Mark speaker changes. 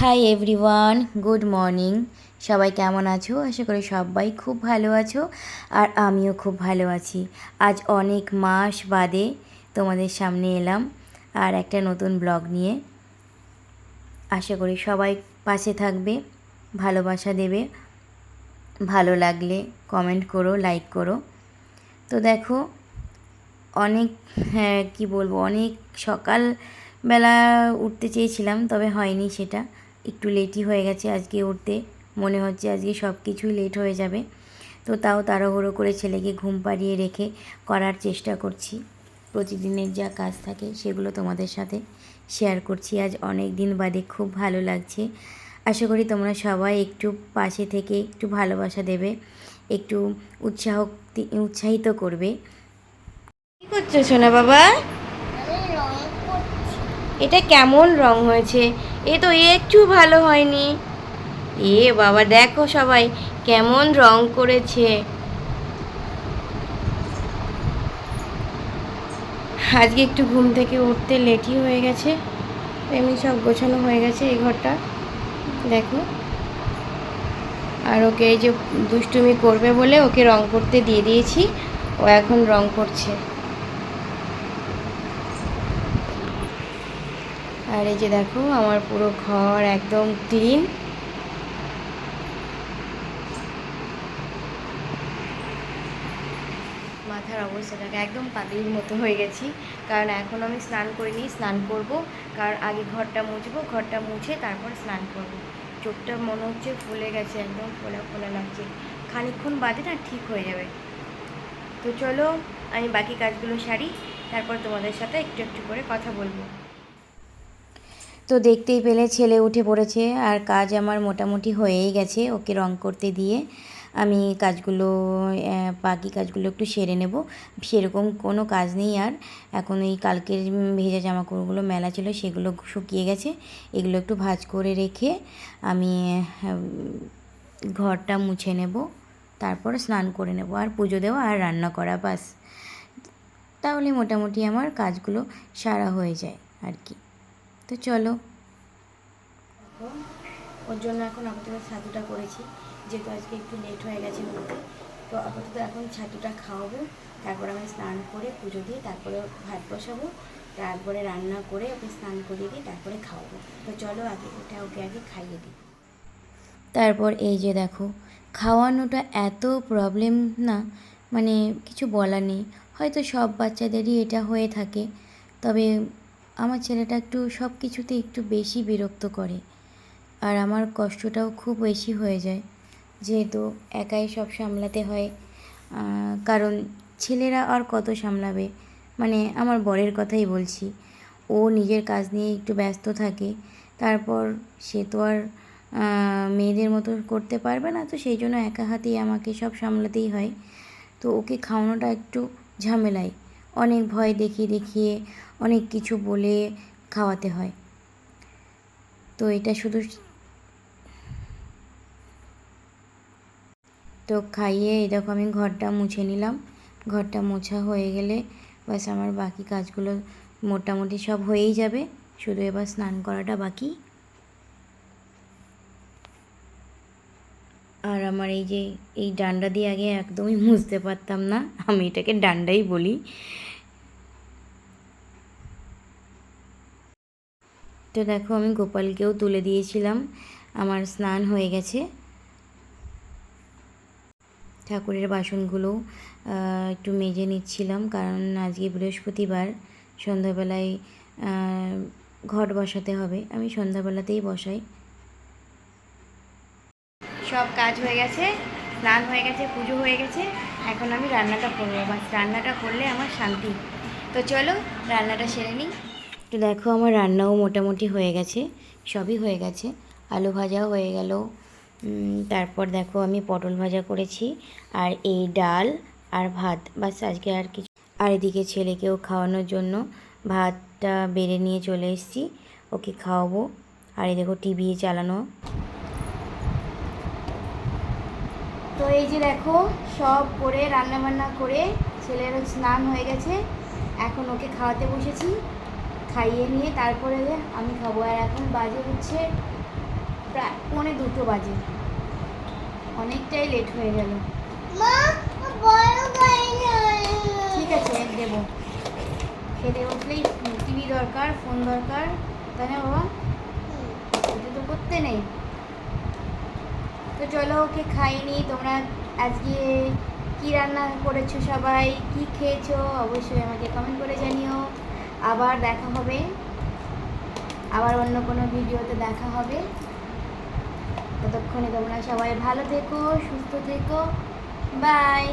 Speaker 1: Hi everyone good morning সবাই কেমন আছো? আশা করি সবাই খুব ভালো আছো আর আমিও খুব ভালো আছি। আজ অনেক মাস বাদে তোমাদের সামনে এলাম আর একটা নতুন ব্লগ নিয়ে। আশা করি সবাই পাশে থাকবে, ভালোবাসা দেবে, ভালো লাগলে কমেন্ট করো লাইক করো। তো দেখো, অনেক হ্যাঁ কী বলব, অনেক সকালবেলা উঠতে চেয়েছিলাম, তবে হয়নি সেটা। একটু লেটই হয়ে গেছে আজকে উঠতে। মনে হচ্ছে আজকে সব কিছুই লেট হয়ে যাবে। তো তাও তাড়াহুড়ো করে ছেলেকে ঘুম পাড়িয়ে রেখে করার চেষ্টা করছি। প্রতিদিনের যা কাজ থাকে সেগুলো তোমাদের সাথে শেয়ার করছি। আজ অনেক দিন বাদে খুব ভালো লাগছে। আশা করি তোমরা সবাই একটু পাশে থেকে একটু ভালোবাসা দেবে একটু উৎসাহ উৎসাহিত করবে। কী করছ সোনা বাবা? এটা কেমন রং হয়েছে? এ তো একটু ভালো হয়নি। এ বাবা, দেখো সবাই কেমন রং করেছে। আজকে একটু ঘুম থেকে উঠতে লেটই হয়ে গেছে। এমনি সব গোছানো হয়ে গেছে এই ঘরটা। দেখো। আর ওকে এই যে দুষ্টুমি করবে বলে ওকে রং করতে দিয়ে দিয়েছি। ও এখন রং করছে। আর এই যে দেখো, আমার পুরো ঘর একদম ক্লিন মাথার অবস্থাটাকে একদম পাগলির মতো হয়ে গেছি। কারণ এখন আমি স্নান করিনি, স্নান করব। কারণ আগে ঘরটা মুছবো, ঘরটা মুছে তারপর স্নান করব। চোখটা মনে হচ্ছে ফুলে গেছে, একদম ফোলা ফোলা লাগছে। খানিকক্ষণ বাদে না ঠিক হয়ে যাবে। তো চলো, আমি বাকি কাজগুলো সারি, তারপর তোমাদের সাথে একটু একটু করে কথা বলব। তো দেখতেই পেলে ছেলে উঠে পড়েছে আর কাজ আমার মোটামুটি হয়েই গেছে ওকে রং করতে দিয়ে। আমি কাজগুলো বাকি কাজগুলো একটু সেরে নেব। সেরকম কোনো কাজ নেই আর। এখন এই কালকের ভেজা জামা কাপড়গুলো মেলা ছিল সেগুলো শুকিয়ে গেছে। এগুলো একটু ভাঁজ করে রেখে আমি ঘরটা মুছে নেব। তারপর স্নান করে নেব আর পুজো দেওয়া আর রান্না করা বাস। তাহলে মোটামুটি আমার কাজগুলো সারা হয়ে যায় আর কি। তো চলো। ওর জন্য এখন আপাতত ছাতুটা করেছি যেহেতু আজকে একটু লেট হয়ে গেছে উঠতে তো আপাতত এখন ছাতুটা খাওয়াবো তারপর আমি স্নান করে পুজো দিয়ে তারপরে ভাত বসাবো তারপরে রান্না করে ওকে স্নান করিয়ে দিই তারপরে খাওয়াবো। তো চলো আগে ওটা ওকে আগে খাইয়ে দিই। তারপর এই যে দেখো খাওয়ানোটা এত প্রবলেম না মানে কিছু বলার নেই। হয়তো সব বাচ্চাদেরই এটা হয়ে থাকে তবে আমার ছেলেটা একটু সব কিছুতে একটু বেশি বিরক্ত করে। আর আমার কষ্টটাও খুব বেশি হয়ে যায়। যেহেতু একাই সব সামলাতে হয় কারণ ছেলেরা আর কত সামলাবে? মানে আমার বরের কথাই বলছি। ও নিজের কাজ নিয়ে একটু ব্যস্ত থাকে, তারপর সে তো আর মেয়েদের মতো করতে পারবে না, তো সেই জন্য একা হাতেই আমাকে সব সামলাতেই হয়। তো ওকে খাওয়ানোটা একটু ঝামেলাই অনেক ভয় দেখিয়ে দেখিয়ে অনেক কিছু বলে খাওয়াতে হয়। তো এটা শুধু তো খাইয়ে দেখো আমি ঘরটা মুছে নিলাম। ঘরটা মোছা হয়ে গেলে বাস আমার বাকি কাজগুলো মোটামুটি সব হয়েই যাবে। শুধু এবার স্নান করাটা বাকি। আমার এই যে, এই ডান্ডা দিয়ে আগে একদমই মুছতে পারতাম না। আমি এটাকে ডান্ডাই বলি। তো দেখো, আমি গোপালকেও তুলে দিয়েছিলাম। আমার স্নান হয়ে গেছে। ঠাকুরের বাসনগুলো একটু মেজে নিচ্ছিলাম কারণ আজকে বৃহস্পতিবার, সন্ধ্যাবেলায় ঘট বসাতে হবে। আমি সন্ধ্যাবেলাতেই বসাই। সব কাজ হয়ে গেছে, স্নান হয়ে গেছে, পুজো হয়ে গেছে, এখন আমি রান্নাটা করব। বাস, রান্নাটা করলে আমার শান্তি। তো চলো, রান্নাটা সেরে নিই। তো দেখো, আমার রান্নাও মোটামুটি হয়ে গেছে, সবই হয়ে গেছে। আলু ভাজাও হয়ে গেল। তারপর দেখো, আমি পটল ভাজা করেছি, আর এই ডাল আর ভাত। বাস, আজকে আর কিছু। আর এদিকে ছেলেকেও খাওয়ানোর জন্য ভাতটা বেড়ে নিয়ে চলে এসেছি, ওকে খাওয়াবো। আর এই দেখো, টিভি চালানো তো এই যে দেখো সব করে রান্না বান্না করে ছেলের স্নান হয়ে গেছে। এখন ওকে খাওয়াতে বসেছি খাইয়ে নিয়ে তারপরে আমি খাব। আর এখন বাজে হচ্ছে প্রায় পৌনে দুটো বাজে। অনেকটাই লেট হয়ে গেল। ঠিক আছে দেবো। খেতে বসলেই টিভি দরকার ফোন দরকার। তাই না বাবা? এটা তো করতে নেই। তো চলো ওকে খাইনি তোমরা আজকে কি রান্না করেছ সবাই? কি খেয়েছো? অবশ্যই আমাকে কমেন্ট করে জানিও। আবার দেখা হবে। আবার অন্য কোনো ভিডিওতে দেখা হবে। ততক্ষণে তোমরা সবাই ভালো থেকো, সুস্থ থেকো। বাই